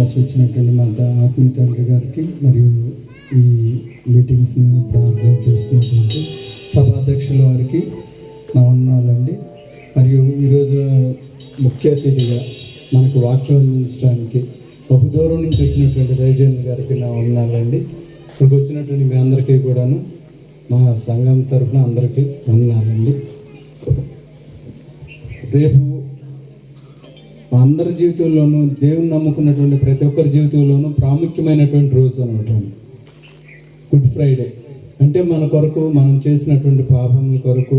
అవకాశం ఇచ్చినటువంటి మా ఆత్మీయ తండ్రి గారికి మరియు ఈ మీటింగ్స్ని ప్రార్థన చేస్తున్నటువంటి సభాధ్యక్షుల వారికి నా వందనాలండి. మరియు ఈరోజు ముఖ్య అతిథిగా మనకు వాక్యం అందించడానికి బహుదూరం నుంచి వచ్చినటువంటి రైజేంద్ర గారికి నా వందనాలండి. ఇక్కడికి వచ్చినటువంటి మీ అందరికీ కూడాను మా సంఘం తరఫున అందరికీ వందనాలండి. రేపు అందరి జీవితంలోనూ దేవుని నమ్ముకున్నటువంటి ప్రతి ఒక్కరి జీవితంలోనూ ప్రాముఖ్యమైనటువంటి రోజు అనమాట గుడ్ ఫ్రైడే. అంటే మన కొరకు మనం చేసినటువంటి పాపముల కొరకు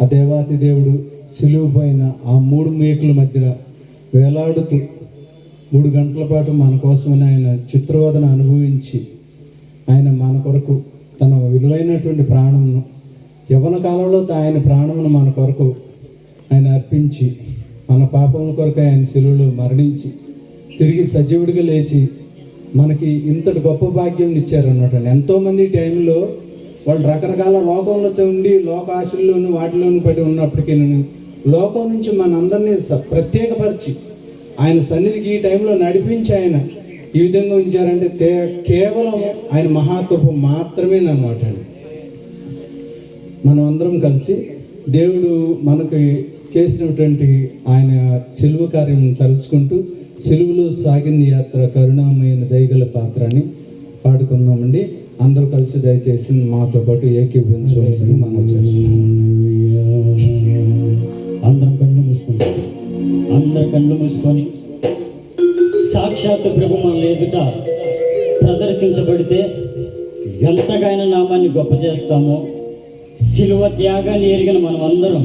ఆ దేవాతి దేవుడు సిలువు పైన ఆ మూడు మేకుల మధ్య వేలాడుతూ మూడు గంటల పాటు మన కోసమని ఆయన చిత్రవదన అనుభవించి ఆయన మన కొరకు తన విలువైనటువంటి ప్రాణమును యవన కాలంలో ఆయన ప్రాణమును మన కొరకు ఆయన అర్పించి మన పాపముల కొరకు ఆయన సెలువులో మరణించి తిరిగి సజీవుడిగా లేచి మనకి ఇంతటి గొప్ప భాగ్యం ఇచ్చారన్నమాట. ఎంతోమంది టైంలో వాళ్ళు రకరకాల లోకంలో ఉండి లోక ఆశల్లోను వాటిలోను పడి ఉన్నప్పటికీ లోకం నుంచి మనందరినీ ప్రత్యేకపరిచి ఆయన సన్నిధికి ఈ టైంలో నడిపించి ఆయన ఈ విధంగా ఉంచారంటే కేవలం ఆయన మహాకృప మాత్రమేనమాట అండి మనం అందరం కలిసి దేవుడు మనకి చేసినటువంటి ఆయన సిలువ కార్యం తలుచుకుంటూ సిలువలో సాగిన యాత్ర కరుణామైన దయగల పాత్ర అని పాడుకుందామండి. అందరూ కలిసి దయచేసి మాతో పాటు ఏకీభవించవలసిన మనం చేస్తున్నాం. అందరం కళ్ళు మూసుకుంటాం అందరు కళ్ళు మూసుకొని సాక్షాత్ ప్రభు మన ఎదుట ప్రదర్శించబడితే ఎంతగానో నామాన్ని గొప్ప చేస్తామో శిలువ త్యాగాన్ని ఎరిగిన మనం అందరం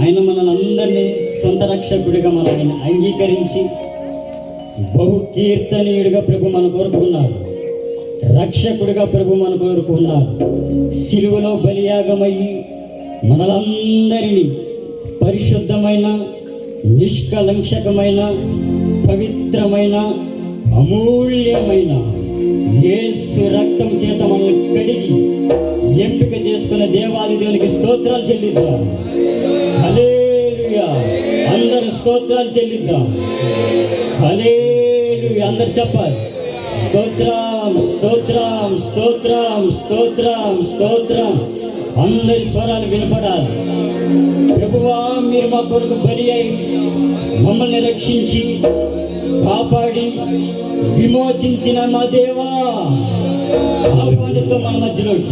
ఆయన మనల్ని అందరినీ సొంత రక్షకుడిగా మనల్ని అంగీకరించి బహు కీర్తనీయుడిగా ప్రభు మన కోరుకున్నారు. రక్షకుడిగా ప్రభు మన కోరుకున్నారు. సిలువలో బలియాగమయ్యి మనలందరినీ పరిశుద్ధమైన నిష్కలంక్షకమైన పవిత్రమైన అమూల్యమైన యేసు రక్తం చేత మనల్ని కడిగి ఎంపిక చేసుకున్న దేవాది దేవునికి స్తోత్రాలు చెల్లిద్దాం. హల్లెలూయా. అందరు స్తోత్రాలు చెల్లిద్దాం. హల్లెలూయా. అందరు చెప్పాలి. స్తోత్రం స్తోత్రం స్తోత్రం స్తోత్రం స్తోత్రం. అందరి స్వరాలు వినపడాలి. ప్రభువా మీరు మా కొరకు బలి అయి మమ్మల్ని రక్షించి కాపాడి విమోచించిన మా దేవా. ఆహ్వానితో మన మధ్యలోకి.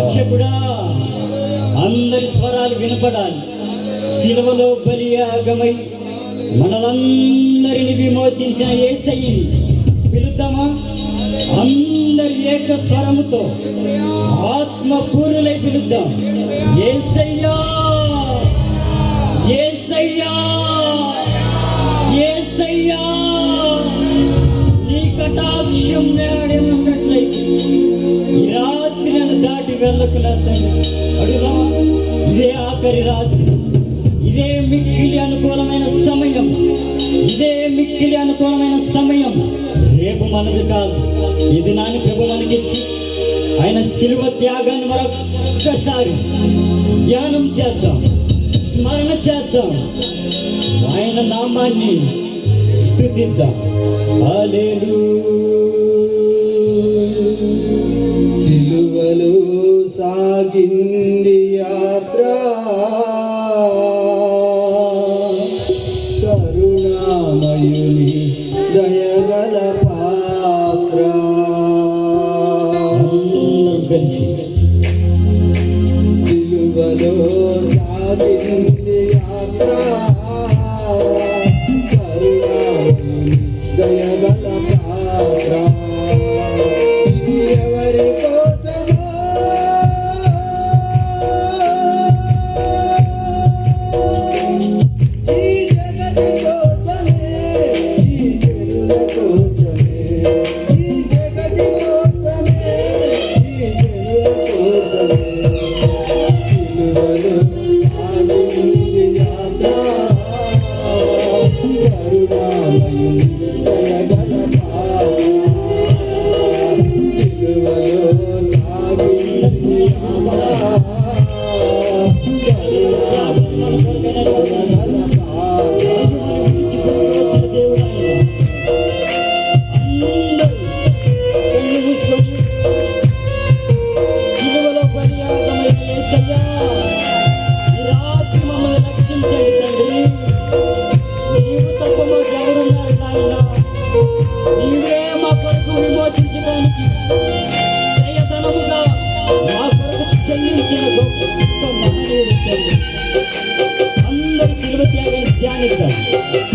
రక్షకుడా. అందరి స్వరాలు వినపడాలి. సిలువలో బలియాగమై మనలందరిని విమోచించిన ఏసయ్యి పిలుద్దామా? అందరి ఏక స్వరముతో ఆత్మ పూరులై పిలుద్దాం. ఏసయ్యా! ఏసయ్యా! ఏసయ్యా! నీ కటాక్షం నేడేమన్నట్లయితే ఈ రాత్రి నన్ను దాటి వెళ్ళకున్నా తండ్రి అడుగుదా ఇదే ఆఖరి రాత్రి. ఇదే మిక్కిలి అనుకూలమైన సమయం. ఇదే మిక్కిలి అనుకూలమైన సమయం. రేపు మనది కాదు. ఇది నాని ప్రభు మనకిచ్చి ఆయన శిలువ త్యాగాన్ని మరొక్కసారి ధ్యానం చేద్దాం. స్మరణ చేద్దాం. ఆయన నామాన్ని స్థుతిద్దాం హల్లెలూయా. సిలువలు సాగింది కరుణామయుని దయగల Thank you.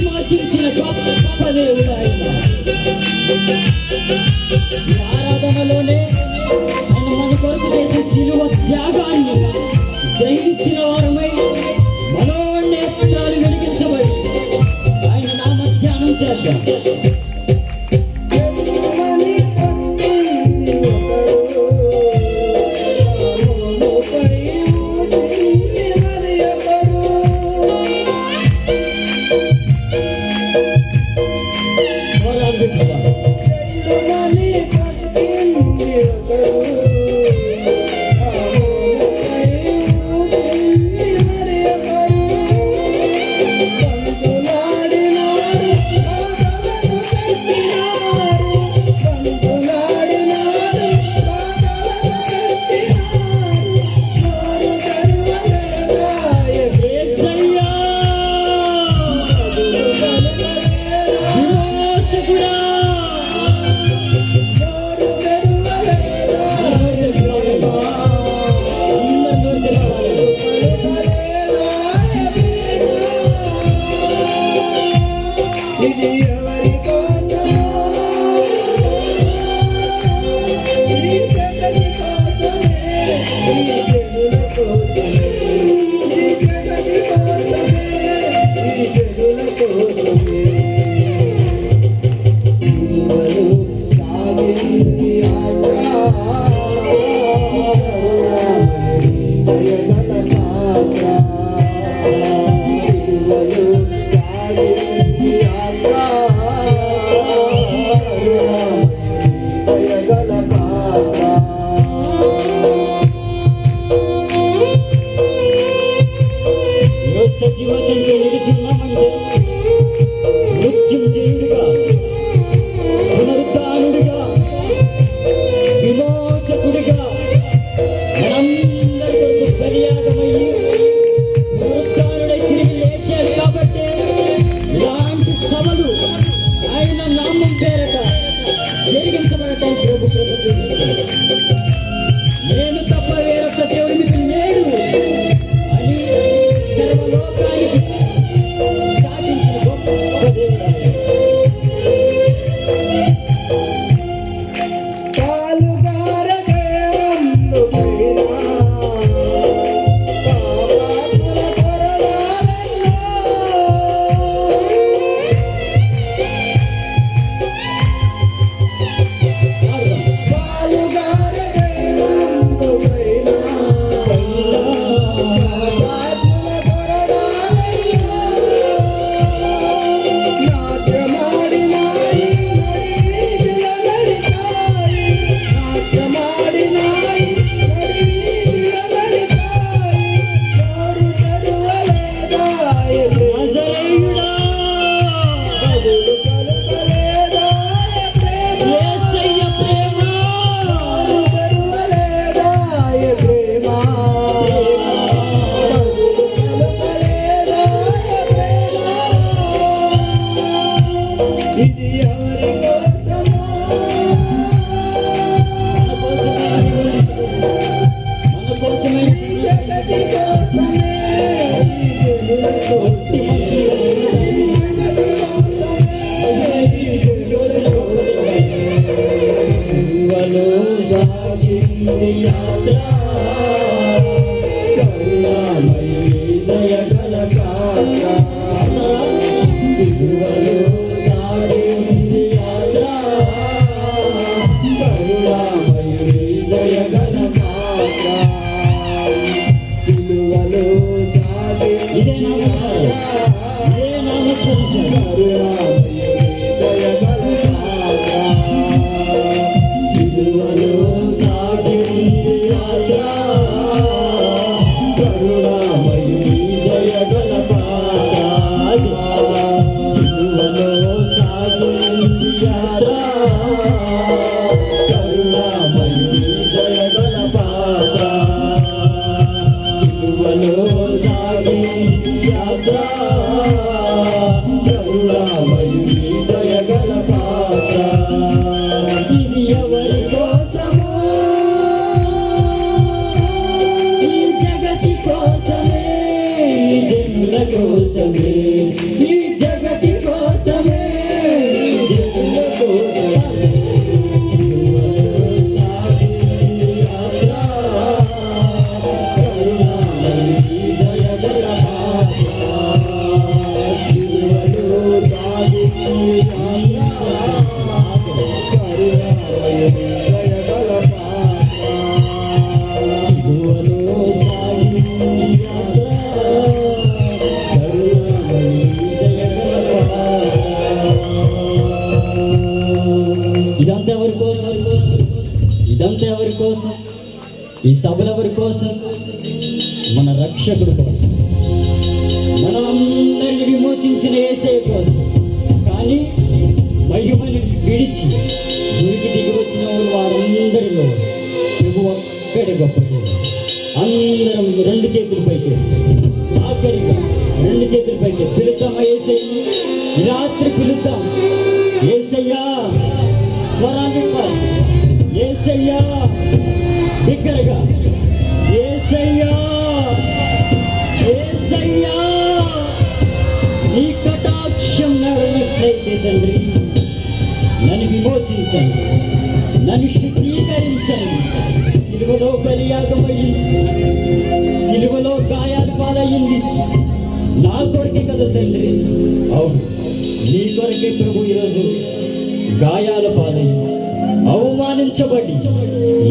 విమోచించిన గొప్ప దేవుడు ఆయన. ఆరాధనలోనే Vamos ver, Yeah. వెంకటలో ప్రభు ఒక్కడే గొప్ప దేవుడు అందరం రెండు చేతుల పైకి. ఆఖరిగా రెండు చేతుల పైకి పిలుద్దాం ఏసయ్య రాత్రి పిలుద్దాం. ఏసయ్యా స్వరాన్ని ఏసయ్యా బిగ్గరగా. ఏసయ్యా ఏసయ్యా నీ కటాక్షం నడనట్లయితే తండ్రి. నన్ను విమోచించండి. నన్ను శుద్ధి సిలువలో బలియాగమయ్యి సిలువలో గాయాలు పాలయ్యింది. నా కొరకే కదా తండ్రి. అవును. నీ కొరకే ప్రభు ఈరోజు గాయాల పాలయ్యింది అవమానించబడి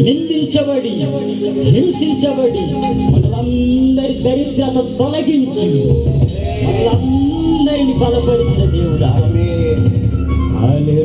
నిందించబడి హింసించబడి మనలందరి దరిద్రత తొలగించి మనలందరిని బలపరిచిన దేవుడు. ఆమె